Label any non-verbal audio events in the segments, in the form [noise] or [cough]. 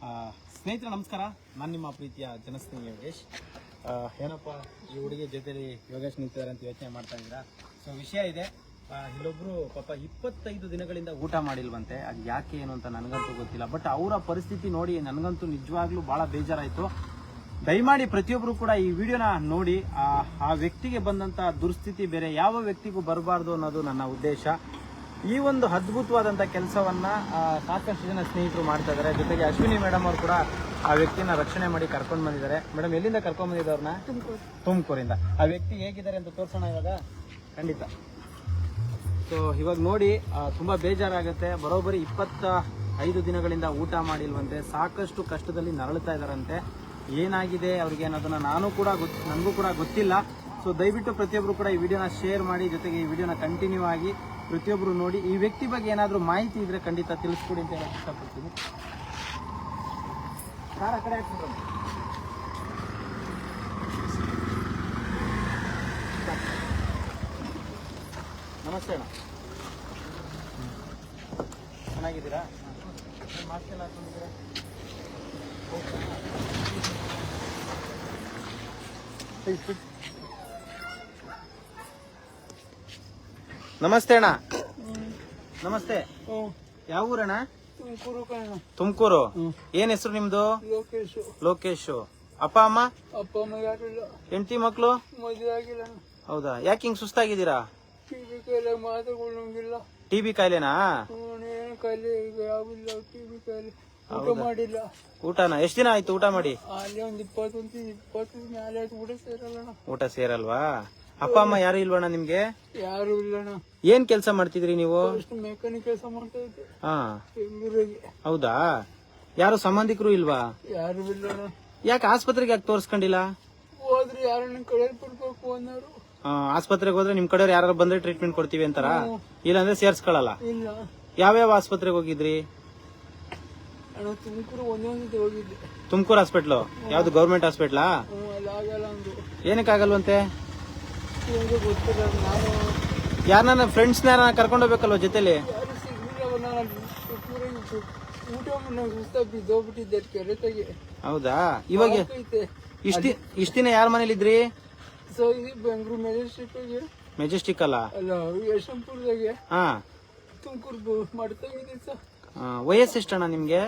ಸ್ನೇಹಿತರೆ, ನಮಸ್ಕಾರ. ನಾನು ನಿಮ್ಮ ಪ್ರೀತಿಯ ಜನಸ್ನೇಹಿ ಯೋಗೇಶ್. ಏನಪ್ಪ ಈ ಹುಡುಗಿ ಜೊತೆಲಿ ಯೋಗೇಶ್ ನಿಂತಿದ್ದಾರೆ ಅಂತ ಯೋಚನೆ ಮಾಡ್ತಾ ಇದ್ದೀರಾ? ಸೊ ವಿಷಯ ಇದೆ. ಇಲ್ಲೊಬ್ರು ಪಾಪ ಇಪ್ಪತ್ತೈದು ದಿನಗಳಿಂದ ಊಟ ಮಾಡಿಲ್ವಂತೆ. ಅದು ಯಾಕೆ ಏನು ಅಂತ ನನಗಂತೂ ಗೊತ್ತಿಲ್ಲ. ಬಟ್ ಅವರ ಪರಿಸ್ಥಿತಿ ನೋಡಿ ನನಗಂತೂ ನಿಜವಾಗ್ಲೂ ಬಹಳ ಬೇಜಾರಾಯಿತು. ದಯಮಾಡಿ ಪ್ರತಿಯೊಬ್ಬರು ಕೂಡ ಈ ವಿಡಿಯೋನ ನೋಡಿ. ಆ ವ್ಯಕ್ತಿಗೆ ಬಂದಂತ ದುರ್ಸ್ಥಿತಿ ಬೇರೆ, ಯಾವ ವ್ಯಕ್ತಿಗೂ ಬರಬಾರ್ದು ಅನ್ನೋದು ನನ್ನ ಉದ್ದೇಶ. ಈ ಒಂದು ಅದ್ಭುತವಾದಂಥ ಕೆಲಸವನ್ನ ಸಾಕಷ್ಟು ಜನ ಸ್ನೇಹಿತರು ಮಾಡ್ತಾ ಇದ್ದಾರೆ ಜೊತೆಗೆ ಅಶ್ವಿನಿ ಮೇಡಮ್ ಅವರು ಕೂಡ ಆ ವ್ಯಕ್ತಿನ ರಕ್ಷಣೆ ಮಾಡಿ ಕರ್ಕೊಂಡು ಬಂದಿದ್ದಾರೆ. ಮೇಡಮ್ ಎಲ್ಲಿಂದ ಕರ್ಕೊಂಡು ಬಂದಿದ್ದವ್ರನ್ನ? ತುಮಕೂರಿಂದ. ಆ ವ್ಯಕ್ತಿ ಹೇಗಿದ್ದಾರೆ ಅಂತ ತೋರ್ಸೋಣ ಇವಾಗ. ಖಂಡಿತ. ಸೊ ಇವಾಗ ನೋಡಿ ತುಂಬ ಬೇಜಾರಾಗುತ್ತೆ. ಬರೋಬ್ಬರಿ ಇಪ್ಪತ್ತ ಐದು ದಿನಗಳಿಂದ ಊಟ ಮಾಡಿಲ್ವಂತೆ. ಸಾಕಷ್ಟು ಕಷ್ಟದಲ್ಲಿ ನರಳುತ್ತಾ ಇದ್ದಾರಂತೆ ಏನಾಗಿದೆ ಅವ್ರಿಗೆ ಅನ್ನೋದನ್ನ ನಾನು ಕೂಡ ಗೊತ್ ನನಗೂ ಕೂಡ ಗೊತ್ತಿಲ್ಲ. ಸೊ ದಯವಿಟ್ಟು ಪ್ರತಿಯೊಬ್ಬರು ಕೂಡ ಈ ವಿಡಿಯೋನ ಶೇರ್ ಮಾಡಿ ಜೊತೆಗೆ ಈ ವಿಡಿಯೋನ ಕಂಟಿನ್ಯೂ ಆಗಿ ಪ್ರತಿಯೊಬ್ಬರು ನೋಡಿ, ಈ ವ್ಯಕ್ತಿ ಬಗ್ಗೆ ಏನಾದರೂ ಮಾಹಿತಿ ಇದ್ರೆ ಖಂಡಿತ ತಿಳಿಸ್ಕೊಡಿ ಅಂತ ಹೇಳಕ್ಕೆ ಇಷ್ಟಪಡ್ತೀನಿ. ನಮಸ್ತೆ ಅಣ್ಣ. ಚೆನ್ನಾಗಿದ್ದೀರಾ? ಮಾಸ್ಕ್ ಎಲ್ಲ ಹಾಕೊಂಡಿದ್ದೀರಾ ನಮಸ್ತೆ ಅಣ್ಣ. ನಮಸ್ತೆ. ಯಾವ ಊರಣ್ಣ? ತುಮಕೂರು ತುಮಕೂರು. ಏನ್ ಹೆಸರು ನಿಮ್ದು? ಲೋಕೇಶ್. ಲೋಕೇಶ್. ಅಪ್ಪ ಅಮ್ಮ? ಅಪ್ಪ ಅಮ್ಮ ಯಾರಿಲ್ಲ. ಹೆಂಡತಿ ಮಕ್ಕಳು ಮದುವೆ ಆಗಿಲ್ಲ ಹೌದಾ? ಯಾಕೆ ಹಿಂಗ್ ಸುಸ್ತಾಗಿದ್ದೀರಾ? ಟಿವಿ ಕಾಯಿಲೆ ಮಾತುಗಳು ನಂಗಿಲ್ಲ ಟಿ ಬಿ ಕಾಯಿಲೆನಾ? ಏನು ಕಾಯಿಲೆ ಈಗ ಯಾವಿಲ್ಲ ಟಿವಿ ಕಾಯಿಲೆ. ಊಟ ಮಾಡಿಲ್ಲ. ಊಟನ? ಎಷ್ಟ್ ದಿನ ಆಯ್ತು ಊಟ ಮಾಡಿ? ಅಲ್ಲಿ ಒಂದ್ ಇಪ್ಪತ್ತೊಂದು ಇಪ್ಪತ್ತು ಮೇಲೆ ಊಟ ಸೇರಲ್ಲಣ್ಣ ಊಟ ಸೇರಲ್ವಾ? ಅಪ್ಪ ಅಮ್ಮ ಯಾರು ಇಲ್ವಣ್ಣ ನಿಮ್ಗೆ? ಯಾರು ಇಲ್ಲಣ್ಣ. ಏನ್ ಕೆಲಸ ಮಾಡ್ತಿದ್ರಿ ನೀವು? ಅಷ್ಟು ಮೆಕ್ಯಾನಿಕ್ ಕೆಲಸ ಮಾಡ್ತಾ ಇದ್ದೆ. ಹಾ. ಹೌದಾ? ಯಾರು ಸಂಬಂಧಿಕರು ಇಲ್ವಾ? ಯಾರು ಇಲ್ಲಣ್ಣ. ಯಾಕೆ ಆಸ್ಪತ್ರೆಗೆ ಯಾಕೆ ತೋರಿಸ್ಕೊಂಡಿಲ್ಲ? ಹೋದ್ರೆ ಯಾರನ್ನ ಕಡೆ ಬಿಡ್ಬೇಕು ಅನ್ನೋರು. ಆಸ್ಪತ್ರೆಗೆ ಹೋದ್ರೆ ನಿಮ್ ಕಡೆಯವ್ರು ಯಾರು ಬಂದ್ರೆ ಟ್ರೀಟ್ಮೆಂಟ್ ಕೊಡ್ತೀವಿ ಅಂತಾರ? ಇಲ್ಲಾಂದ್ರೆ ಸೇರ್ಸ್ಕೊಳಲ್ಲ? ಯಾವ್ಯಾವ ಆಸ್ಪತ್ರೆಗೆ ಹೋಗಿದ್ರಿ? ತುಮಕೂರು ಹಾಸ್ಪಿಟ್ಲು ಯಾವ್ದು ಗೌರ್ಮೆಂಟ್ ಹಾಸ್ಪಿಟ್ಲಾ ಏನಕ್ಕಾಗಲ್ವಂತೆ? ನಿಮ್ಗೆ ಗೊತ್ತಿಲ್ಲ ನಾನು ಯಾರನ್ನ ಫ್ರೆಂಡ್ಸ್ನ ಕರ್ಕೊಂಡು ಹೋಗ್ಬೇಕಲ್ವ ಜೊತೆಲಿ? ಯಾರು ಸಿಗ್ಲಿಲ್ಲ ನಾನು ಊಟ ಸುಸ್ತ ಬಿದ್ದೋಗ್ಬಿಟ್ಟಿದ್ದೆ ಕೆರೆತಾಗೆ ಹೌದಾ? ಇವಾಗ ಐತೆ. ಇಷ್ಟ ಇಷ್ಟ ದಿನ ಯಾರ ಮನೇಲಿ ಇದ್ರಿ? ಸೊ ಇದು ಬೆಂಗಳೂರು ಮೆಜೆಸ್ಟಿಕ್ಗೆ ಮೆಜೆಸ್ಟಿಕ್ ಅಲ್ಲ? ಅಲ್ಲ ಯಶವಂತಪುರದಾಗೆ. ಹಾ. ತುಮಕೂರು ಮಾಡ್ತಾಗಿದೆ ಸರ್ ಆ, ವಯಸ್ಸು ಎಷ್ಟಣ್ಣ ನಿಮ್ಗೆ?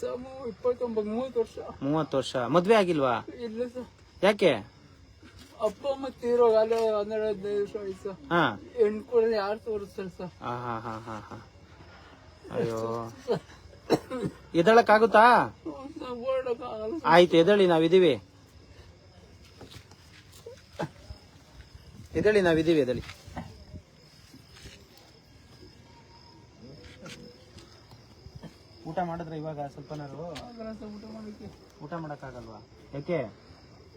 ಸಮು ಇಪ್ಪತ್ತೊಂಬತ್ತು ಮೂವತ್ತು ವರ್ಷ. ಮೂವತ್ತು ವರ್ಷ. ಮದ್ವೆ ಆಗಿಲ್ವಾ? ಇಲ್ಲ ಸರ್ ಯಾಕೆ? ಅಪ್ಪ ಅಮ್ಮ ತೀರೋಗ ಅಲ್ಲ ಹನ್ನೆರಡು ವರ್ಷ ಆಯ್ತು. ಹಾ. ಹೆಣ್ಣು ಕೂಡ ಯಾರು ತೋರಿಸ್ತಾರೆ ಸರ್? ಹಾ ಹಾ ಹಾ ಹಾ ಹಾ. ಅಯ್ಯೋ. ಎದಳಕ್ಕಾಗುತ್ತಾ ನಾವು ಓಡೋಕ್ಕಾಗಲ್ಲ ಆಯ್ತು ಎದಳಿ ನಾವಿದೀವಿ ಎದಳಿ ನಾವಿದೀವಿ ಎದಳಿ ಊಟ ಮಾಡಿದ್ರೆ ಇವಾಗ ಸ್ವಲ್ಪನಾರು? ಊಟ ಮಾಡೋಕ್ಕೆ. ಊಟ ಮಾಡಕ್ಕಾಗಲ್ವಾ? ಯಾಕೆ?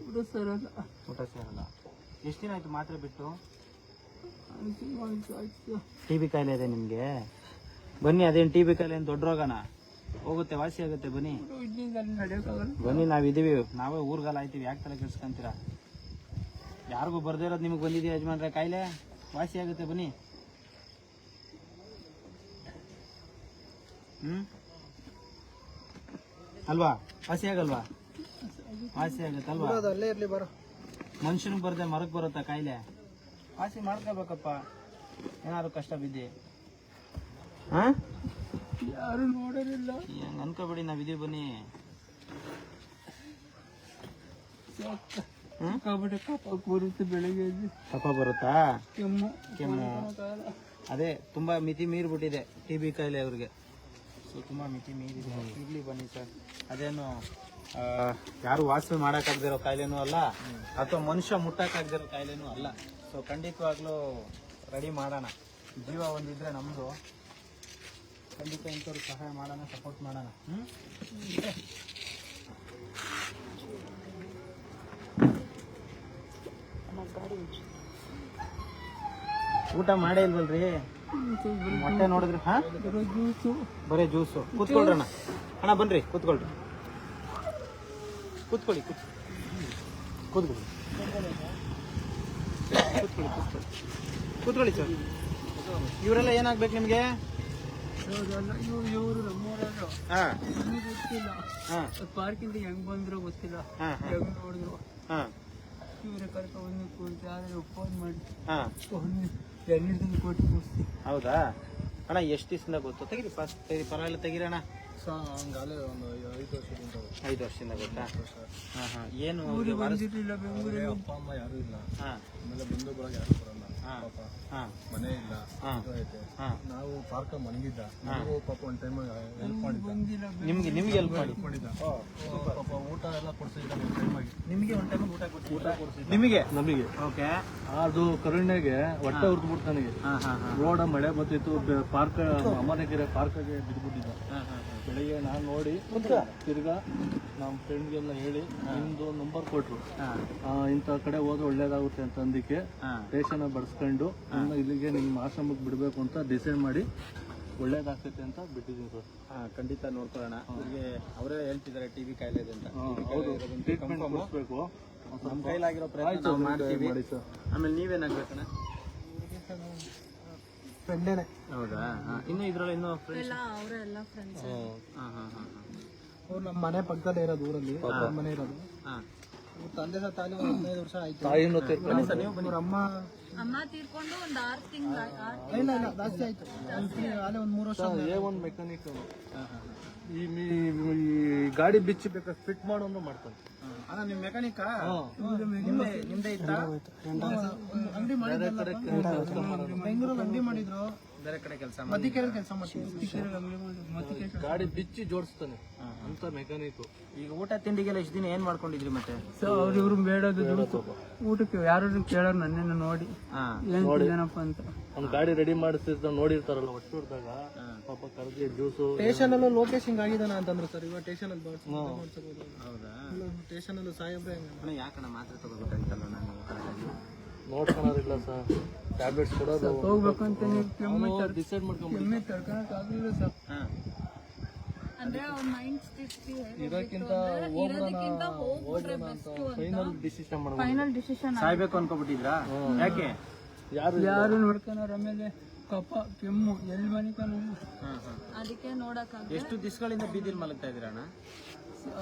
ಊಟ ಸರಲ್ಲ ಊಟ ಸೇರಲ್ಲ ಎಷ್ಟು ದಿನ ಆಯ್ತು ಮಾತ್ರೆ ಬಿಟ್ಟು? ಟಿ ಬಿ ಕಾಯಿಲೆ ಇದೆ ನಿಮಗೆ? ಬನ್ನಿ ಅದೇನು ಟಿ ಬಿ ಕಾಯಿಲೆ ಏನು ದೊಡ್ಡ ರೋಗನ? ಹೋಗುತ್ತೆ ವಾಸಿ ಆಗುತ್ತೆ ಬನ್ನಿ. ಬನ್ನಿ ನಾವಿದ್ದೀವಿ ನಾವೇ ಊರ್ಗಲ್ಲ ಆಯ್ತೀವಿ ಯಾಕೆ ತಲೆ ಕೆಡ್ಸ್ಕೊಂತೀರ? ಯಾರಿಗೂ ಬರ್ದೇ ಇರೋದು ನಿಮಗೆ ಬಂದಿದೆಯಾ ಯಜಮಾನ್ರೆ ಕಾಯಿಲೆ? ವಾಸಿ ಆಗುತ್ತೆ ಬನ್ನಿ. ಹ್ಞೂ ಅಲ್ವಾ? ವಾಸಿ ಆಗಲ್ವಾ? ವಾಸಿ ಆಗುತ್ತಲ್ವಾ ಅಲ್ಲೇ ಇರ್ಲಿ ಬರೋ. ಮನುಷ್ಯನಿಗೆ ಬರದೆ ಮರಕ್ಕೆ ಬರುತ್ತಾ ಕಾಯಿಲೆ? ವಾಸಿ ಮಾಡ್ಕೋಬೇಕಪ್ಪ. ಏನಾದ್ರು ಕಷ್ಟ ಬಿದ್ದಿ. ಹಾ ಯಾರು ನೋಡೋರಿಲ್ಲ ಹೆಂಗ್ ಅನ್ಕೋಬೇಡಿ ನಾವಿದೀವಿ ಬನ್ನಿ. ಕಪ್ಪ ಕೂರುತ್ತೆ ಬೆಳಿಗ್ಗೆ ಎದ್ದು ಕಫ ಬರುತ್ತಾ? ಕೆಮ್ಮು. ಕೆಮ್ಮು. ಅದೇ ತುಂಬಾ ಮಿತಿ ಮೀರ್ಬಿಟ್ಟಿದೆ ಟಿ ಬಿ ಕಾಯಿಲೆ ಅವ್ರಿಗೆ. ಸೊ ತುಂಬಾ ಮಿತಿ ಮೀರಿದೆ. ಇರ್ಲಿ ಬನ್ನಿ ಸರ್. ಅದೇನು ಯಾರು ವಾಸನೆ ಮಾಡೋಕ್ಕಾಗದಿರೋ ಕಾಯಿಲೆನೂ ಅಲ್ಲ ಅಥವಾ ಮನುಷ್ಯ ಮುಟ್ಟಕ್ಕಾಗದಿರೋ ಕಾಯಿಲೆನೂ ಅಲ್ಲ. ಸೊ ಖಂಡಿತವಾಗ್ಲೂ ರೆಡಿ ಮಾಡೋಣ. ಜೀವ ಒಂದಿದ್ರೆ ನಮ್ಮದು ಖಂಡಿತ ಇಂಥವ್ರು ಸಹಾಯ ಮಾಡೋಣ ಸಪೋರ್ಟ್ ಮಾಡೋಣ. ಊಟ ಮಾಡೇ ಇಲ್ವಲ್ರಿ? ಮೊಟ್ಟೆ ನೋಡಿದ್ರಿ ಹಾ? ಬರೀ ಜ್ಯೂಸು ಬರೇ ಜ್ಯೂಸು ಕೂತ್ಕೊಳ್ರಿ ಅಣ್ಣ. ಅಣ್ಣ ಬನ್ರಿ ಕೂತ್ಕೊಳ್ರಿ. ಕೂತ್ಕೊಳ್ಳಿ ಕೂತ್- ಕೂತ್ಕೊಳ್ಳಿ. ಕೂತ್ಕೊಳ್ಳಿ ಕೂತ್ಕೊಳ್ಳಿ. ಕೂತ್ಕೊಳ್ಳಿ ಸರ್. ಇವರೆಲ್ಲ ಏನಾಗ್ಬೇಕು ನಿಮಗೆ? ಇವ್ರು ನಮ್ಗೆ ಗೊತ್ತಿಲ್ಲ ಪಾರ್ಕಿಂದ ಹೆಂಗ್ ಬಂದ್ರು ಗೊತ್ತಿಲ್ಲ. ಹೆಂಗ್ ನೋಡಿದ್ರು. ಇವ್ರ ಕರ್ಕೊಂಡು ಕೂತು ಯಾರು ಫೋನ್ ಮಾಡಿ. ಒಂದು ಎರಡು ಕೊಟ್ಟು ಮುಗಿಸ್ತಿ ಹೌದಾ? ಅಣ್ಣ ಎಷ್ಟು ದಿವಸದಿಂದ ಗೊತ್ತು? ತೆಗಿರಿ ಫಸ್ಟ್ ತೆಗಿ ಪರವಾಗಿಲ್ಲ ತೆಗಿರಣ್ಣ ಐದು ವರ್ಷದಿಂದ ಗೊತ್ತಾ? ಹಾಂ ಹಾಂ. ಏನು ಅಪ್ಪ ಅಮ್ಮ ಯಾರು ಇಲ್ಲ. ಹಾಂ. ಆಮೇಲೆ ಬಂಧು ಬಳಗ ಯಾರು ಬರಲ್ಲ. ಹಾಂ. ಪಾಪ. ಹಾಂ. ಮನೆ ಇಲ್ಲ. ಹಾಂ. ಇದು ಐತೆ ಹಾಂ. ನಾವು ಪಾರ್ಕ ಮಲಗಿದ್ದ ನಾವು ಪಾಪ ಒಂದು ಟೈಮ್ ಹೆಲ್ಪ್ ಮಾಡಿದ್ದ. ನಿಮ್ಗೆ ನಿಮ್ಗೆ ಎಲ್ಪ್ ಮಾಡಿ ಮಾಡಿದ್ದ? ಪಾಪ ಊಟ ಎಲ್ಲ ಕೊಡ್ಸಿದ್ದ ನಿಮಗೆ ಒಂದು ಟೈಮ್ ಊಟ ಕೊಡ್ತೀನಿ. ನಿಮಗೆ? ನಮಗೆ. ಓಕೆ. ಅದು ಕರುಣೆಗೆ ಹೊಟ್ಟೆ ಉರ್ದು ಬಿಡ್ತು ನನಗೆ. ರೋಡ ಮಳೆ ಬರ್ತಿತ್ತು ಪಾರ್ಕ್ ಅಮ್ಮನಕೆರೆ ಪಾರ್ಕ್ಗೆ ಬಿದ್ದುಬಿಟ್ಟಿದ್ದ ಬೆಳಿಗ್ಗೆ ನಾನು ನೋಡಿ ತಿರ್ಗಾ ನಮ್ಮ ಫ್ರೆಂಡ್ಗೆಲ್ಲ ಹೇಳಿ ನಿಮ್ದು ನಂಬರ್ ಕೊಟ್ರು. ಇಂಥ ಕಡೆ ಹೋದ್ರೆ ಒಳ್ಳೇದಾಗುತ್ತೆ ಅಂತ ಅಂದಿಕ್ಕೆ ರೇಷನ್ ಬಡಿಸ್ಕೊಂಡು ಇಲ್ಲಿಗೆ ನಿಮ್ಮ ಆಶ್ರಮಕ್ಕೆ ಬಿಡಬೇಕು ಅಂತ ಡಿಸೈಡ್ ಮಾಡಿ ಒಳ್ಳೇದಾಗ್ತೈತೆ ಅಂತ ಬಿಟ್ಟಿದ್ದೀನಿ ಸರ್. ಖಂಡಿತ ನೋಡ್ಕೊಳ್ಳೋಣ. ಅವ್ರಿಗೆ ಅವರೇ ಹೇಳ್ತಿದ್ದಾರೆ ಟಿ ಬಿ ಕಾಯಿಲೆ ಇದೆ ಅಂತ ಹೌದು ಟ್ರೀಟ್ಮೆಂಟ್ ನಮ್ಮ ಕೈಲಾಗಿರೋ ಪ್ರಯತ್ನ ನಾವು ಮಾಡ್ತೀವಿ. ಮಾಡಿ ಸರ್. ಆಮೇಲೆ ನೀವೇನಾಗ್ಬೇಕಣ್ಣ ಫ್ರೆಂಡೇನೆ. ಹೌದಾ? ಇನ್ನು ಇದ್ರಲ್ಲಿ ಇನ್ನು ಫ್ರೆಂಡ್ಸ್ ಅವರೆಲ್ಲ ಫ್ರೆಂಡ್ಸ್ ಹಾಂ ಹಾಂ ಹಾಂ ಹಾಂ. ಅವ್ರು ನಮ್ಮ ಮನೆ ಪಕ್ಕದಲ್ಲೇ ಇರೋದು ಊರಲ್ಲಿ. ಮನೆ ಇರೋದು. ಹಾಂ. ತಂದೆ ಸಹ ಅಲ್ಲಿ ಒಂದು ಹದಿನೈದು ವರ್ಷ ಆಯ್ತು. ತಾಯಿನೂ ತೀರ್ಕೊಂಡು ಬನ್ನಿ ಸರ್ ನೀವು ಬನ್ನಿ. ಅಮ್ಮ ಅಮ್ಮ ತೀರ್ಕೊಂಡು ಒಂದ್ ಆರ್ ತಿಂಗಳ ಇಲ್ಲ ಇಲ್ಲ ಜಾಸ್ತಿ ಆಯ್ತು. ಅಲ್ಲೇ ಒಂದು ಮೂರು ವರ್ಷ ಎ ಒನ್ ಮೆಕ್ಯಾನಿಕ್ ಈ ಗಾಡಿ ಬಿಚ್ಚಿ ಬೇಕಾದ್ರೆ ಫಿಟ್ ಮಾಡೋನು ಮಾಡ್ತಾನೆ. ಅಣ್ಣ ನಿಮ್ಮ ಮೆಕ್ಯಾನಿಕಾ ಹಾಂ. ನಿಮ್ದೆ ನಿಮ್ದೇ ಇತ್ತಾ? ಅಂಗಡಿ ಮಾಡಿದ್ರು ಬೆಂಗಳೂರಲ್ಲಿ ಅಂಗಡಿ ಮಾಡಿದ್ರು. ಬೇರೆ ಕಡೆ ಕೆಲಸ ಕೆಲಸ ಮಾಡ್ತೀವಿ ಗಾಡಿ ಬಿಚ್ಚಿ ಜೋಡಿಸ್ತಾನೆ. ಅಂತ ಮೆಕ್ಯಾನಿಕ್ ಈಗ ಊಟ ತಿಂಡಿಗೆಲ್ಲ ಇಷ್ಟು ದಿನ ಏನ್ ಮಾಡ್ಕೊಂಡಿದ್ರಿ ಮತ್ತೆ? ಅವ್ರು ಇವ್ರು ಬೇಡದು ದುಡ್ಡು ಊಟಕ್ಕೆ ಯಾರು ಕೇಳೋರು ನನ್ನೇನ ನೋಡಿ. ಏನ್ ಏನಪ್ಪ ಅಂತ. ಒಂದ್ ಗಾಡಿ ರೆಡಿ ಮಾಡಿಸ್ತಿದ್ದ ನೋಡಿರ್ತಾರಲ್ಲ ಒಟ್ಟು ಹೊಡೆದಾಗ ಪಾಪ ಕರ್ದಿ ಜ್ಯೂಸು ಸ್ಟೇಷನ್ ಅಲ್ಲೂ ಲೋಕೇಶ್ ಹಿಂಗ್ ಆಗಿದಾನ ಅಂತಂದ್ರು ಸರ್. ಇವಾಗ ಸ್ಟೇಷನ್ ಅಲ್ಲಿ ಹೌದಾ? ಸ್ಟೇಷನ್ ಅಲ್ಲೂ ಸಾಹೇಬ್ರೆ ಅಣ್ಣ ಯಾಕಣ್ಣ ಮಾತ್ರೆ ತಗೋಬೇಕಾಗಿತ್ತಲ್ಲ ನಾನು ನೋಡ್ಕೊಳೋದಿಲ್ಲ ಸರ್. ಟ್ಯಾಬ್ಲೆಟ್ಸ್ ಕೊಡೋದು. ಹೋಗ್ಬೇಕು ಅಂತ ನೀವು ಡಿಸೈಡ್ ಆಗ್ಲಿಲ್ಲ ಸರ್. ಇದಕ್ಕಿಂತ ಫೈನಲ್ ಡಿಸಿಷನ್ ಮಾಡ್ಬೋದು. ಫೈನಲ್ ಡಿಸಿಷನ್ ಸಾಯ್ಬೇಕು ಅನ್ಕೊಬಿಟ್ಟಿದ್ರಾ? ಯಾಕೆ? ಯಾರು ಯಾರು ನೋಡ್ಕೊಳಾರ ಆಮೇಲೆ ಕಫ ಕೆಮ್ಮು ಎಲ್ಲಿ ಹಾ ಅದಕ್ಕೆ ನೋಡಕ್ ಎಷ್ಟು ದಿವಸಗಳಿಂದ ಬೀದಿ ಮಲಗ್ತಾ ಇದೀರ ಅಣ್ಣ?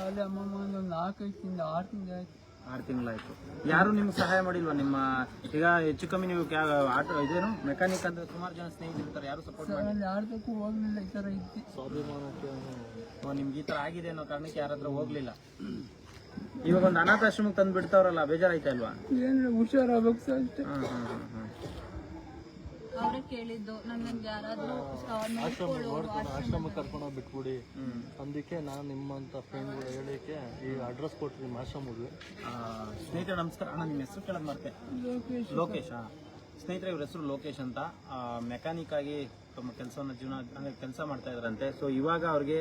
ಅಲ್ಲಿ ಅಮ್ಮ ಒಂದು ನಾಲ್ಕೈದು ತಿಂಗಳು ಆರು ತಿಂಗಳು ಆಯ್ತು. ಆರು ತಿಂಗಳಾಯ್ತು. ಯಾರು ನಿಮ್ಗೆ ಸಹಾಯ ಮಾಡಿಲ್ವಾ? ನಿಮ್ಮ ಈಗ ಹೆಚ್ಚು ಕಮ್ಮಿ ನೀವು ಕ್ಯಾ ಆಟೋ ಇದೇನು? ಮೆಕ್ಯಾನಿಕ್ ಅಂತ ಸುಮಾರು ಜನ ಸ್ನೇಹಿತರಿರ್ತಾರೆ ಯಾರು ಸಪೋರ್ಟ್ ಮಾಡಿ ಅಲ್ಲಿ ಯಾರ್ದಕ್ಕೂ ಹೋಗ್ಲಿಲ್ಲ ಈ ಥರ ಸ್ವಾಭಿಮಾನಕ್ಕೆ ನಿಮ್ಗೆ ಈ ಥರ ಆಗಿದೆ ಅನ್ನೋ ಕಾರಣಕ್ಕೆ ಯಾರ ಹತ್ರ ಹೋಗ್ಲಿಲ್ಲ. ಇವಾಗ ಒಂದು ಅನಾಥಾಶ್ರಮಕ್ಕೆ ತಂದು ಬಿಡ್ತಾವ್ರಲ್ಲ ಬೇಜಾರಾಯ್ತಾ ಇಲ್ವಾ? ಏನು ಹುಷಾರಾಗ್ಬೇಕು ಸರ್ ಅಷ್ಟೇ. ಅವ್ರೇ ಕೇಳಿದ್ದು ನನ್ಗೆ ಯಾರಾದ್ರೂ ಆಶ್ರಮ ಆಶ್ರಮಕ್ಕೆ ಕರ್ಕೊಂಡೋಗಿ ಬಿಟ್ಬಿಡಿ ಅಂದಕ್ಕೆ ಅದಕ್ಕೆ ನಾನು ನಿಮ್ಮಂತ ಫ್ರೆಂಡ್ ಹೇಳಿಕೆ ಈ ಅಡ್ರೆಸ್ ಕೊಟ್ಟು ನಿಮ್ಮ ಆಶ್ರಮಕ್ಕೆ. ಆ, ಸ್ನೇಹಿತರೆ ನಮಸ್ಕಾರ. ಅಣ್ಣ ನಿಮ್ಮ ಹೆಸರು ಕೇಳೋದು ಮಾಡ್ತೇನೆ ಲೋಕೇಶ್. ಸ್ನೇಹಿತರೆ ಇವ್ರ ಹೆಸರು ಲೋಕೇಶ್ ಅಂತ. ಮೆಕ್ಯಾನಿಕ್ ಆಗಿ ತಮ್ಮ ಕೆಲಸವನ್ನು ಜೀವನ ಅಂದ್ರೆ ಕೆಲಸ ಮಾಡ್ತಾ ಇದ್ರಂತೆ ಸೊ ಇವಾಗ ಅವ್ರಿಗೆ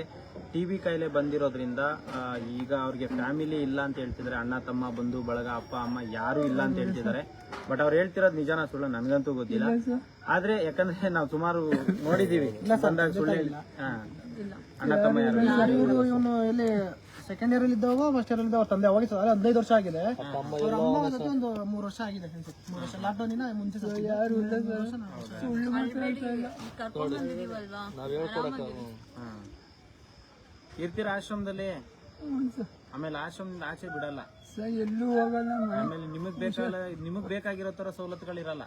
ಟಿ ಬಿ ಕಾಯಿಲೆ ಬಂದಿರೋದ್ರಿಂದ ಈಗ ಅವ್ರಿಗೆ ಫ್ಯಾಮಿಲಿ ಇಲ್ಲ ಅಂತ ಹೇಳ್ತಿದ್ದಾರೆ. ಅಣ್ಣ ತಮ್ಮ ಬಂಧು ಬಳಗ ಅಪ್ಪ ಅಮ್ಮ ಯಾರು ಇಲ್ಲ ಅಂತ ಹೇಳ್ತಿದ್ದಾರೆ. ಬಟ್ ಅವ್ರು ಹೇಳ್ತಿರೋದು ನಿಜಾನ ಸುಳ್ಳು ನನಗಂತೂ ಗೊತ್ತಿಲ್ಲ. ಆದ್ರೆ ಯಾಕಂದ್ರೆ ನಾವು ಸುಮಾರು ನೋಡಿದೀವಿ. ಸುಳ್ಳು. ಅಣ್ಣ ತಮ್ಮ ಯಾರು ಸೆಕೆಂಡ್ ಇಯರ್ ಅಲ್ಲಿ ಇದ್ದಾಗ ಫಸ್ಟ್ ಇಯರ್ ಅಲ್ಲಿ ಅವ್ರ ತಂದೆ ಅವಾಗ ಅದೇ ಹದಿನೈದು ವರ್ಷ ಆಗಿದೆ. ಅವ್ರ ಅಮ್ಮ ಜೊತೆ ಒಂದು ಮೂರು ವರ್ಷ ಆಗಿದೆ ಅನ್ಸುತ್ತೆ ಮೂರು ವರ್ಷ. ಲಾಕ್ಡೌನ್ ಇನ್ನ ಮುಂಚೆ ಯಾರು ಸುಳ್ಳು ಹಾ. ಇರ್ತೀರಾ ಆಶ್ರಮದಲ್ಲಿ ಸರ್ ಆಮೇಲೆ ಆಶ್ರಮದಿಂದ ಆಚೆ ಬಿಡಲ್ಲ. ಸರ್ ಎಲ್ಲೂ ಹೋಗಲ್ಲ ಆಮೇಲೆ ನಿಮಗ್ ಬೇಕಾಗಲ್ಲ ನಿಮಗ್ ಬೇಕಾಗಿರೋ ತರ ಸವಲತ್ತುಗಳಿರಲ್ಲ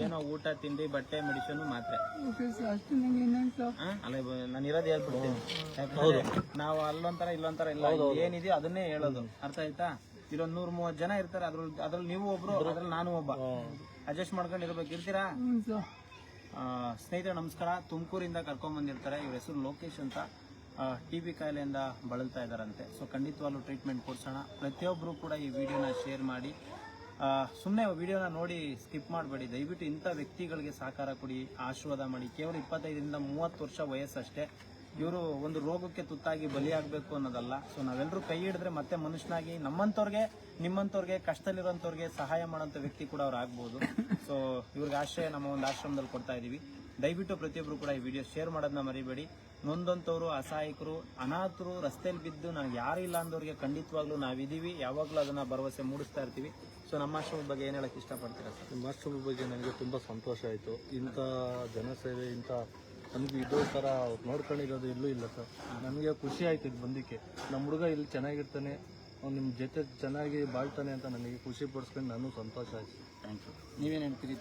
ಏನೋ ಊಟ ತಿಂಡಿ ಬಟ್ಟೆ ಮೆಡಿಸಿನ್ ಮಾತ್ರೆ. ಓಕೆ ಸರ್ ಅಷ್ಟು ನಂಗೆ ಇನ್ನೇನು ಸರ್ ಆ? ಅಲ್ಲ ನಾನು ಇರೋದು ಹೇಳ್ಬಿಡ್ತೀನಿ. ಯಾಕಂದ್ರೆ ನಾವು ಅಲ್ಲೊಂಥರ ಇಲ್ಲೊಂಥರ ಇಲ್ಲ. ಏನಿದೆಯೋ ಅದನ್ನೇ ಹೇಳೋದು. ಅರ್ಥ ಆಯ್ತಾ? ಇಲ್ಲೊಂದ್ ನೂರ್ ಮೂವತ್ ಜನ ಇರ್ತಾರೆ. ಅದ್ರಲ್ಲಿ ಅದ್ರಲ್ಲಿ ನೀವು ಒಬ್ರು ಅದ್ರಲ್ಲಿ ನಾನು ಒಬ್ಬ. ಅಡ್ಜಸ್ಟ್ ಮಾಡ್ಕೊಂಡು ಇರ್ಬೇಕು. ಇರ್ತೀರಾ? ಹ್ಞೂ ಸರ್ ಆ, ಸ್ನೇಹಿತರೆ ನಮಸ್ಕಾರ. ತುಮಕೂರಿಂದ ಕರ್ಕೊಂಡ್ ಬಂದಿರ್ತಾರೆ. ಇವ್ರ ಹೆಸರು ಲೋಕೇಶ್ ಅಂತ. ಟಿ ಬಿ ಕಾಯಿಲೆಯಿಂದ ಬಳಲ್ತಾ ಇದ್ದಾರಂತೆ. ಸೊ ಖಂಡಿತವಾಗ್ಲೂ ಟ್ರೀಟ್ಮೆಂಟ್ ಕೊಡ್ಸೋಣ. ಪ್ರತಿಯೊಬ್ಬರು ಕೂಡ ಈ ವಿಡಿಯೋನ ಶೇರ್ ಮಾಡಿ. ಸುಮ್ಮನೆ ವಿಡಿಯೋನ ನೋಡಿ ಸ್ಕಿಪ್ ಮಾಡಬೇಡಿ. ದಯವಿಟ್ಟು ಇಂಥ ವ್ಯಕ್ತಿಗಳಿಗೆ ಸಹಕಾರ ಕೊಡಿ. ಆಶೀರ್ವಾದ ಮಾಡಿ. ಕೇವಲ ಇಪ್ಪತ್ತೈದರಿಂದ ಮೂವತ್ತು ವರ್ಷ ವಯಸ್ಸಷ್ಟೇ. ಇವರು ಒಂದು ರೋಗಕ್ಕೆ ತುತ್ತಾಗಿ ಬಲಿಯಾಗಬೇಕು ಅನ್ನೋದಲ್ಲ. ಸೊ ನಾವೆಲ್ಲರೂ ಕೈ ಹಿಡಿದ್ರೆ ಮತ್ತೆ ಮನುಷ್ಯನಾಗಿ ನಮ್ಮಂಥವ್ರಿಗೆ, ನಿಮ್ಮಂಥವ್ರಿಗೆ ಕಷ್ಟದಲ್ಲಿರೋಂಥವ್ರಿಗೆ ಸಹಾಯ ಮಾಡೋಂಥ ವ್ಯಕ್ತಿ ಕೂಡ ಅವ್ರು ಆಗ್ಬೋದು ಸೊ ಇವ್ರಿಗೆ ಆಶ್ರಯ ನಮ್ಮ ಒಂದು ಆಶ್ರಮದಲ್ಲಿ ಕೊಡ್ತಾ ಇದೀವಿ ದಯವಿಟ್ಟು ಪ್ರತಿಯೊಬ್ಬರು ಕೂಡ ಈ ವಿಡಿಯೋ ಶೇರ್ ಮಾಡೋದನ್ನ ಮರಿಬೇಡಿ. ನೊಂದಂಥವ್ರು ಅಸಹಾಯಕರು, ಅನಾಥರು ರಸ್ತೆಯಲ್ಲಿ ಬಿದ್ದು ನಾವು ಯಾರು ಇಲ್ಲ ಅಂದವ್ರಿಗೆ ಖಂಡಿತವಾಗ್ಲೂ ನಾವಿದ್ದೀವಿ. ಯಾವಾಗಲೂ ಅದನ್ನು ಭರವಸೆ ಮೂಡಿಸ್ತಾ ಇರ್ತೀವಿ. ಸೊ ನಮ್ಮ ಆಶ್ರಮದ ಬಗ್ಗೆ ಏನು ಹೇಳಕ್ಕೆ ಇಷ್ಟಪಡ್ತೀರಾ ಸರ್? ನಿಮ್ಮ ಆಶ್ರಮದ ಬಗ್ಗೆ ನನಗೆ ತುಂಬ ಸಂತೋಷ ಆಯಿತು. ಇಂಥ ಜನಸೇವೆ, ಇಂಥ ನಮಗೆ ಇದೋ ಥರ ನೋಡ್ಕೊಂಡಿರೋದು ಇಲ್ಲೂ ಇಲ್ಲ ಸರ್. ನಮಗೆ ಖುಷಿ ಆಯ್ತು ಇದು ಬಂದಿಕ್ಕೆ. ನಮ್ಮ ಹುಡುಗ ಇಲ್ಲಿ ಚೆನ್ನಾಗಿರ್ತಾನೆ. ಅವ್ನು ನಿಮ್ಮ ಜೊತೆ ಚೆನ್ನಾಗಿ ಬಾಳ್ತಾನೆ ಅಂತ ನನಗೆ ಖುಷಿ ಪಡಿಸ್ಕೊಂಡು ನಾನು ಸಂತೋಷ ಆಯ್ತು. ಥ್ಯಾಂಕ್ ಯು ನೀವೇನು ಹೇಳ್ತೀರಿ.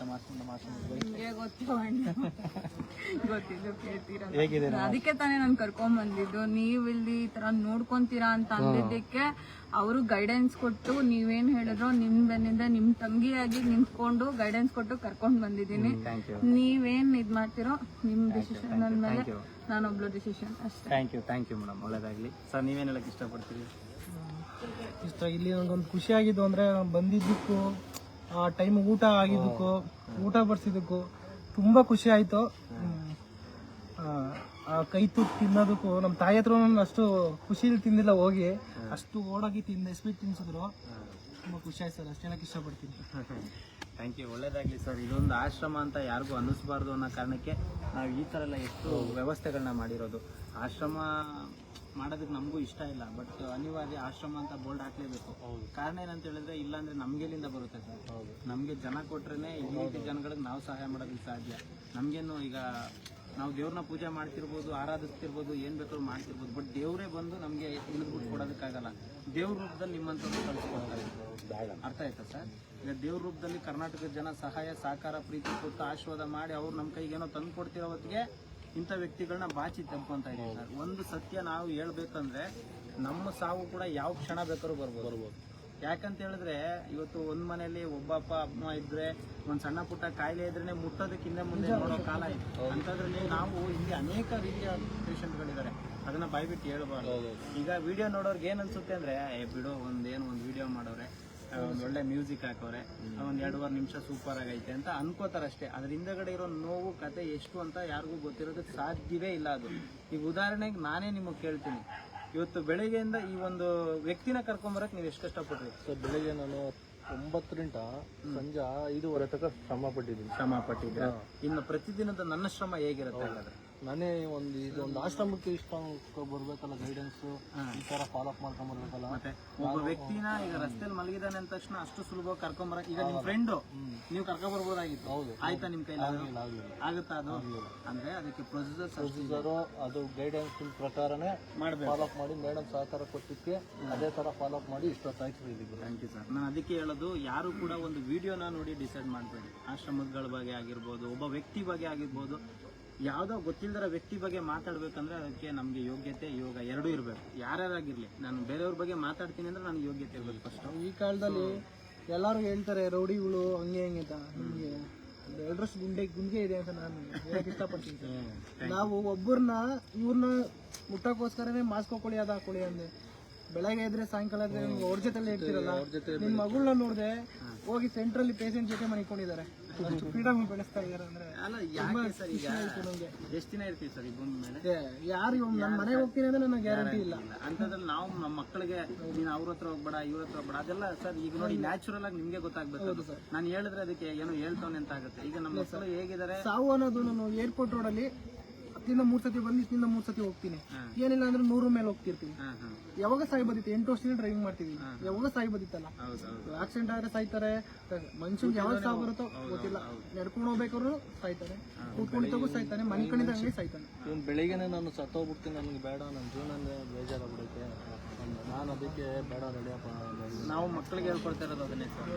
ಗೊತ್ತಿದ್ದು ಕೇಳ್ತೀರ? ಹೇಗಿದೆ ಅದಕ್ಕೆ ತಾನೇ ನಾನು ಕರ್ಕೊಂಡ್ ಬಂದಿದ್ದು. ನೀವ್ ಇಲ್ಲಿ ಈ ತರ ನೋಡ್ಕೊಂತೀರಾ ಅಂತ ಅಂದಿದ್ದಕ್ಕೆ ಅವರು ಗೈಡೆನ್ಸ್ ಕೊಟ್ಟು ನೀವೇನ್ ಹೇಳಿದ್ರು ನಿಮ್ ಬೆನ್ನಿಂದ ನಿಮ್ ತಂಗಿಯಾಗಿ ನಿಂತ್ಕೊಂಡು ಗೈಡೆನ್ಸ್ ಕೊಟ್ಟು ಕರ್ಕೊಂಡ್ ಬಂದಿದ್ದೀನಿ. ಥ್ಯಾಂಕ್ ಯು ನೀವೇನ್ ಇದ್ ಮಾಡ್ತಿರೋ ನಿಮ್ ಡಿಸಿಷನ್ ಅಂದ್ಮೇಲೆ ನಾನೊಬ್ಳು ಡಿಸಿಷನ್ ಅಷ್ಟೇ. Thank you thank you madam ಒಳ್ಳೇದಾಗಲಿ. ಸರ್ ನೀವೇನು ಹೇಳಕ್ಕೆ ಇಷ್ಟಪಡ್ತೀರಿ? ಇಷ್ಟ ಇಲ್ಲಿ ನನಗೊಂದು ಖುಷಿ ಆಗಿದ್ದು ಅಂದ್ರೆ ನಾನ್ ಬಂದಿದ್ದಕ್ಕೂ ಆ ಟೈಮ್ ಊಟ ಆಗಿದ್ದಕ್ಕು ಊಟ ಬಡಿಸಿದ್ದಕ್ಕೂ ತುಂಬಾ ಖುಷಿ ಆಯ್ತು. ಆ, ಕೈ ತುತ್ತು ತಿನ್ನೋದಕ್ಕೂ ನಮ್ಮ ತಾಯಿ ಹತ್ರ ಅಷ್ಟು ಖುಷಿಲಿ ತಿಂದಿಲ್ಲ ಹೋಗಿ. ಅಷ್ಟು ಓಡಾಗಿ ತಿಂದ ಸ್ವೀಟ್ ತಿನ್ಸಿದ್ರು. ತುಂಬಾ ಖುಷಿ ಆಯ್ತು ಸರ್ ಅಷ್ಟು ಹೇಳಕ್ಕೆ ಇಷ್ಟಪಡ್ತೀನಿ. [laughs] ಥ್ಯಾಂಕ್ ಯು ಒಳ್ಳೇದಾಗಲಿ ಸರ್. ಇದೊಂದು ಆಶ್ರಮ ಅಂತ ಯಾರಿಗೂ ಅನ್ನಿಸ್ಬಾರ್ದು ಅನ್ನೋ ಕಾರಣಕ್ಕೆ ನಾವು ಈ ಥರ ಎಲ್ಲ ಎಷ್ಟು ವ್ಯವಸ್ಥೆಗಳನ್ನ ಮಾಡಿರೋದು. ಆಶ್ರಮ ಮಾಡೋದಕ್ಕೆ ನಮಗೂ ಇಷ್ಟ ಇಲ್ಲ ಬಟ್ ಅನಿವಾರ್ಯ ಆಶ್ರಮ ಅಂತ ಬೋರ್ಡ್ ಹಾಕ್ಲೇಬೇಕು. ಕಾರಣ ಏನಂತ ಹೇಳಿದ್ರೆ ಇಲ್ಲಾಂದ್ರೆ ನಮ್ಗೆಲ್ಲಿಂದ ಬರುತ್ತೆ ಸರ್? ನಮಗೆ ಜನ ಕೊಟ್ರೇ ಈ ರೀತಿ ಜನಗಳಿಗೆ ನಾವು ಸಹಾಯ ಮಾಡೋದಕ್ಕೆ ಸಾಧ್ಯ. ನಮಗೇನು ಈಗ ನಾವು ದೇವ್ರನ್ನ ಪೂಜೆ ಮಾಡ್ತಿರ್ಬೋದು ಆರಾಧಿಸ್ತಿರ್ಬೋದು ಏನು ಬೇಕಾದ್ರೂ ಮಾಡ್ತಿರ್ಬೋದು ಬಟ್ ದೇವರೇ ಬಂದು ನಮಗೆ ಇಳಿದ್ಬಿಟ್ಟು ಕೊಡೋದಕ್ಕಾಗಲ್ಲ. ದೇವ್ರ ರೂಪದಲ್ಲಿ ನಿಮ್ಮಂಥವ್ರು ಕಳಿಸ್ಕೊಡ್ತಾರೆ ಅರ್ಥ ಆಯ್ತಾ ಸರ್? ಈಗ ದೇವ್ರ ರೂಪದಲ್ಲಿ ಕರ್ನಾಟಕದ ಜನ ಸಹಾಯ ಸಹಕಾರ ಪ್ರೀತಿ ಕೊಟ್ಟು ಆಶೀರ್ವಾದ ಮಾಡಿ ಅವ್ರು ನಮ್ಮ ಕೈಗೆ ಏನೋ ತಂದು ಕೊಡ್ತಿರೋ ಹೊತ್ತಿಗೆ ಇಂಥ ವ್ಯಕ್ತಿಗಳನ್ನ ಬಾಚಿ ತೆಂಪಂತ ಇದೆ ಸರ್. ಒಂದು ಸತ್ಯ ನಾವು ಹೇಳ್ಬೇಕಂದ್ರೆ ನಮ್ಮ ಸಾವು ಕೂಡ ಯಾವ ಕ್ಷಣ ಬೇಕಾದ್ರೂ ಬರ್ಬೋದು. ಬರ್ಬೋದು ಯಾಕಂತ ಹೇಳಿದ್ರೆ ಇವತ್ತು ಒಂದ್ ಮನೆಯಲ್ಲಿ ಒಬ್ಬ ಅಪ್ಪ ಅಮ್ಮ ಇದ್ರೆ ಒಂದ್ ಸಣ್ಣ ಪುಟ್ಟ ಕಾಯಿಲೆ ಇದ್ರೆ ಮುಟ್ಟೋದಕ್ಕೆ ಹಿಂದೆ ಮುಂದೆ ನೋಡೋ ಕಾಲ ಇತ್ತು ಅಂತದ್ರಲ್ಲಿ ನಾವು ಇಲ್ಲಿ ಅನೇಕ ರೀತಿಯ ಪೇಷಂಟ್ಗಳಿದ್ದಾರೆ ಅದನ್ನ ಬಾಯ್ಬಿಟ್ಟು ಹೇಳ್ಬಾರ್ದು. ಈಗ ವಿಡಿಯೋ ನೋಡೋರ್ಗೆ ಏನ್ ಅನ್ಸುತ್ತೆ ಅಂದ್ರೆ ಬಿಡೋ ಒಂದೇನು ಒಂದ್ ವಿಡಿಯೋ ಮಾಡೋರೆ. ಒಳ್ಳೆ ಮ್ಯೂಸಿಕ್ ಹಾಕೋರೆ ಒಂದ್ ಎರಡೂವರೆ ನಿಮಿಷ ಸೂಪರ್ ಆಗೈತೆ ಅಂತ ಅನ್ಕೋತಾರಷ್ಟೇ. ಅದ್ರ ಹಿಂದಗಡೆ ಇರೋ ನೋವು ಕತೆ ಎಷ್ಟು ಅಂತ ಯಾರಿಗೂ ಗೊತ್ತಿರೋದಕ್ಕೆ ಸಾಧ್ಯವೇ ಇಲ್ಲ ಅದು. ಈಗ ಉದಾಹರಣೆಗೆ ನಾನೇ ನಿಮಗೆ ಕೇಳ್ತೀನಿ. ಇವತ್ತು ಬೆಳಗ್ಗೆಯಿಂದ ಈ ಒಂದು ವ್ಯಕ್ತಿನ ಕರ್ಕೊಂಬರಕ್ ನೀವು ಎಷ್ಟು ಕಷ್ಟಪಟ್ರಿ? ಸೊ ಬೆಳಿಗ್ಗೆ ನಾನು ಒಂಬತ್ತರಿಂದ ಸಂಜೆ ಐದುವರೆ ತನಕ ಶ್ರಮ ಪಟ್ಟಿದ್ದೀನಿ. ಶ್ರಮ ಪಟ್ಟಿದ್ದೆ ಇನ್ನು ಪ್ರತಿದಿನದ ನನ್ನ ಶ್ರಮ ಹೇಗಿರುತ್ತೆ ಹಾಗಾದ್ರೆ? ನಾನೇ ಒಂದು ಇದು ಒಂದು ಆಶ್ರಮಕ್ಕೆ ಇಷ್ಟ ಬರ್ಬೇಕಲ್ಲ ಗೈಡೆನ್ಸ್ ಈ ತರ ಫಾಲೋ ಅಪ್ ಮಾಡ್ಕೊಂಡ್ ಬರ್ಬೇಕಲ್ಲ ಮತ್ತೆ ಒಬ್ಬ ವ್ಯಕ್ತಿನ ಈಗ ರಸ್ತೆಯಲ್ಲಿ ಮಲಗಿದಾನೆ ಅಂದ ತಕ್ಷಣ ಅಷ್ಟು ಸುಲಭವಾಗಿ ಕರ್ಕೊಂಬರಕ್ ಈಗ ನಿಮ್ ಫ್ರೆಂಡ್ ನೀವು ಕರ್ಕೊಂಡ್ ಬರ್ಬೋದಾಗಿತ್ತು ಹೌದು. ಆಯ್ತಾ ನಿಮ್ ಕೈ. ಆಗುತ್ತಾ ಅದು? ಅಂದ್ರೆ ಅದಕ್ಕೆ ಪ್ರೊಸೀಜರ್ ಪ್ರೊಸೀಜರು ಅದು ಗೈಡೆನ್ಸ್ ಪ್ರಕಾರನೇ ಮಾಡಬೇಕು. ಫಾಲೋ ಅಪ್ ಮಾಡಿ ಮೇಡಮ್ ಸಹಕಾರ ಕೊಟ್ಟಿದ್ದಕ್ಕೆ ಅದೇ ತರ ಫಾಲೋ ಅಪ್ ಮಾಡಿ ಇಷ್ಟೊತ್ತಾಯ್ತು ಥ್ಯಾಂಕ್ ಯು ಸರ್ ನಾನು ಅದಕ್ಕೆ ಹೇಳೋದು ಯಾರು ಕೂಡ ಒಂದು ವಿಡಿಯೋನ ನೋಡಿ ಡಿಸೈಡ್ ಮಾಡಬೇಡಿ. ಆಶ್ರಮಗಳ ಬಗ್ಗೆ ಆಗಿರ್ಬೋದು ಒಬ್ಬ ವ್ಯಕ್ತಿ ಬಗ್ಗೆ ಆಗಿರ್ಬೋದು ಯಾವುದೋ ಗೊತ್ತಿಲ್ಲದರ ವ್ಯಕ್ತಿ ಬಗ್ಗೆ ಮಾತಾಡ್ಬೇಕಂದ್ರೆ ಅದಕ್ಕೆ ನಮಗೆ ಯೋಗ್ಯತೆ ಯೋಗ ಎರಡೂ ಇರಬೇಕು. ಯಾರ್ಯಾರಾಗಿರ್ಲಿ ನಾನು ಬೇರೆಯವ್ರ ಬಗ್ಗೆ ಮಾತಾಡ್ತೀನಿ ಅಂದ್ರೆ ನನಗೆ ಯೋಗ್ಯತೆ ಇರಬೇಕು ಫಸ್ಟ್ ಈ ಕಾಲದಲ್ಲಿ ಎಲ್ಲರೂ ಹೇಳ್ತಾರೆ ರೌಡಿಗಳು ಹಂಗೆ ಹಂಗೆ ಅಂತ. ನಿಮಗೆ ಎರಡರಷ್ಟು ಗುಂಡೆ ಗುಂಡಿಗೆ ಇದೆ ಅಂತ ನಾನು ಹೇಳಕ್ ಇಷ್ಟಪಡ್ತೀನಿ ಸರ್. ನಾವು ಒಬ್ಬರನ್ನ ಇವ್ರನ್ನ ಮುಟ್ಟಕ್ಕೋಸ್ಕರನೇ ಮಾಸ್ಕ್ ಹಾಕೊಳ್ಳಿ ಅದು ಹಾಕೊಳ್ಳಿ ಅಂದೆ. ಬೆಳಗ್ಗೆ ಇದ್ರೆ ಸಾಯಂಕಾಲ ಇದ್ರೆ ಅವ್ರ ಜೊತೆಲೆ ಇರ್ತೀರಲ್ಲ ನಿಮ್ಮ ಮಗಳನ್ನ ನೋಡಿದೆ ಹೋಗಿ ಸೆಂಟ್ರಲ್ಲಿ ಪೇಷಂಟ್ ಜೊತೆ ಮನಿಕೊಂಡಿದ್ದಾರೆ. ಫ್ರೀಡಮ್ ಬೆಳೆಸ್ತಾ ಇದಾರೆ ಅಂದ್ರೆ ಅಲ್ಲ ಯಾಕೆ ಸರ್ ಈಗ ಎಷ್ಟು ದಿನ ಇರ್ತೀವಿ ಸರ್ ಈ ಭೂಮಿ ಮೇಲೆ? ಯಾರು ಇವ್ ನನ್ನ ಮನೆಗೆ ಹೋಗ್ತೀನಿ ಅಂದ್ರೆ ನನಗೆ ಗ್ಯಾರಂಟಿ ಇಲ್ಲ. ಅಂತದ್ರಲ್ಲಿ ನಾವು ನಮ್ಮ ಮಕ್ಕಳಿಗೆ ನೀನು ಅವ್ರ ಹತ್ರ ಹೋಗ್ಬೇಡ ಇವ್ರ ಹತ್ರ ಹೋಗ್ಬೇಡ ಅದೆಲ್ಲ ಸರ್ ಈಗ ನೋಡಿ ನ್ಯಾಚುರಲ್ ಆಗಿ ನಿಮ್ಗೆ ಗೊತ್ತಾಗ್ಬೇಕು. ನಾನು ಹೇಳಿದ್ರೆ ಅದಕ್ಕೆ ಏನೋ ಹೇಳ್ತಾನೆ ಅಂತ ಆಗುತ್ತೆ. ಈಗ ನಮ್ಮ ಮಕ್ಕಳು ಹೇಗಿದ್ದಾರೆ? ಸಾವು ಅನ್ನೋದು ನಾನು ಏರ್ಪೋರ್ಟ್ ರೋಡಲ್ಲಿ ಹತ್ತಿಂದ ಮೂರ್ ಸತಿ ಬಂದು ದಿನ ಮೂರ್ ಸತಿ ಹೋಗ್ತೀನಿ. ಏನಿಲ್ಲ ಅಂದ್ರೆ ನೂರು ಮೇಲೆ ಹೋಗ್ತಿರ್ತೀನಿ. ಯಾವಾಗ ಸಾಯಿ ಬದಿತ್ತು ಎಂಟು ವರ್ಷದಿಂದ ಡ್ರೈವಿಂಗ್ ಮಾಡ್ತೀವಿ ಯಾವಾಗ ಸಾಯಿ ಬದಿತ್ತಲ್ಲ ಆಕ್ಸಿಡೆಂಟ್ ಆದ್ರೆ ಸಾಯ್ತಾರೆ. ಮನುಷ್ಯನ್ ಯಾವಾಗ ಸಾವು ಬರುತ್ತೋ? ಗೊತ್ತಿಲ್ಲ. ನಡ್ಕೊಂಡು ಹೋಗ್ಬೇಕಾದ್ರು ಸಾಯ್ತಾರೆ. ಕೂತ್ಕೊಂಡಿದ್ದಾಗೂ ಸಾಯ್ತಾನೆ. ಮನೆ ಕಣಿದ ಹಂಗೆ ಸಾಯ್ತಾನೆ. ಬೆಳಿಗ್ಗೆ ಬೆಳಿಗ್ಗೆನೆ ನಾನು ಸತ್ತೋಗ್ಬಿಡ್ತೀನಿ. ನನ್ಗೆ ಬೇಡ. ನನ್ನ ಜೀವನ ಬೇಜಾರಾಗ್ಬಿಡುತ್ತೆ. ನಾನು ಅದಕ್ಕೆ ಬೇಡ ರೆಡಿಯಪ್ಪ ನಾವು ಮಕ್ಕಳಿಗೆ ಹೇಳ್ಕೊಡ್ತಾ ಇರೋದು ಅದನ್ನೇ ಸರ್.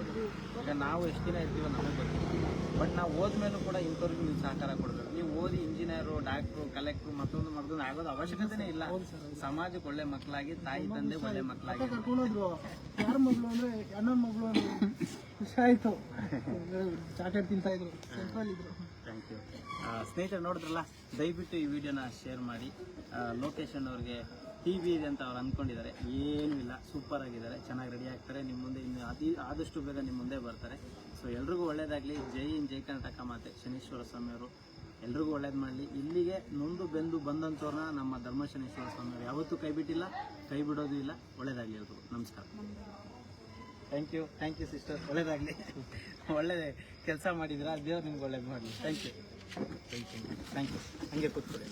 ಈಗ ನಾವು ಎಷ್ಟು ದಿನ ಇರ್ತೀವೋ ನಮಗೆ ಗೊತ್ತಿಲ್ಲ. ಬಟ್ ನಾವು ಹೋದ್ಮೇಲೂ ಕೂಡ ಇಂಥವ್ರಿಗೆ ನೀವು ಸಹಕಾರ ಕೊಡಬೇಕು. ನೀವು ಓದಿ ಇಂಜಿನಿಯರು ಡಾಕ್ಟ್ರು ಕಲೆಕ್ಟ್ರು ಮತ್ತೊಂದು ಮತ್ತೊಂದು ಆಗೋದು ಅವಶ್ಯಕತೆನೇ ಇಲ್ಲ. ಸಮಾಜಕ್ಕೆ ಒಳ್ಳೆ ಮಕ್ಕಳಾಗಿ ತಾಯಿ ತಂದೆ ಒಳ್ಳೆ ಮಕ್ಕಳಾಗಿ ಯಾರ ಮಗಳು ಅಂದ್ರೆ ಅಣ್ಣನ ಮಗಳು ಅಂದ್ರೆ ಖುಷಿ ಆಯ್ತು. ಚಾಕ್ಲೇಟ್ ತಿಂತಾ ಇದ್ರು. ಥ್ಯಾಂಕ್ ಯು ಸ್ನೇಹಿತರು ನೋಡಿದ್ರಲ್ಲ ದಯವಿಟ್ಟು ಈ ವಿಡಿಯೋನ ಶೇರ್ ಮಾಡಿ. ಲೋಕೇಶನ್ ಅವ್ರಿಗೆ ಟಿ ವಿ ಇದೆ ಅಂತ ಅವ್ರು ಅಂದ್ಕೊಂಡಿದ್ದಾರೆ ಏನೂ ಇಲ್ಲ. ಸೂಪರ್ ಆಗಿದ್ದಾರೆ. ಚೆನ್ನಾಗಿ ರೆಡಿ ಆಗ್ತಾರೆ. ನಿಮ್ಮ ಮುಂದೆ ಇನ್ನು ಅತಿ ಆದಷ್ಟು ಬೇಗ ನಿಮ್ಮ ಮುಂದೆ ಬರ್ತಾರೆ. ಸೊ ಎಲ್ರಿಗೂ ಒಳ್ಳೇದಾಗಲಿ. ಜೈ ಇನ್ ಜೈ ಕರ್ನಾಟಕ ಮಾತೆ. ಶನೀಶ್ವರ ಸ್ವಾಮಿಯವರು. ಎಲ್ರಿಗೂ ಒಳ್ಳೇದು ಮಾಡಲಿ. ಇಲ್ಲಿಗೆ ನೊಂದು ಬೆಂದು ಬಂದಂಥವ್ರನ್ನ ನಮ್ಮ ಧರ್ಮ ಶನೇಶ್ವರ ಸ್ವಾಮಿಯವರು ಯಾವತ್ತೂ ಕೈ ಬಿಟ್ಟಿಲ್ಲ, ಕೈ ಬಿಡೋದು ಇಲ್ಲ. ಒಳ್ಳೇದಾಗಲಿ ಎಲ್ರಿಗೂ. ನಮಸ್ಕಾರ. Thank you thank you sister ಒಳ್ಳೇದಾಗಲಿ. ಒಳ್ಳೆ ಕೆಲಸ ಮಾಡಿದ್ದೀರಾ? ದೇವ್ರು ನಿಮ್ಗೆ ಒಳ್ಳೇದು ಮಾಡಲಿ. Thank you thank you thank you ಹಂಗೆ ಕೂತ್ಕೊಳ್ಳಿ.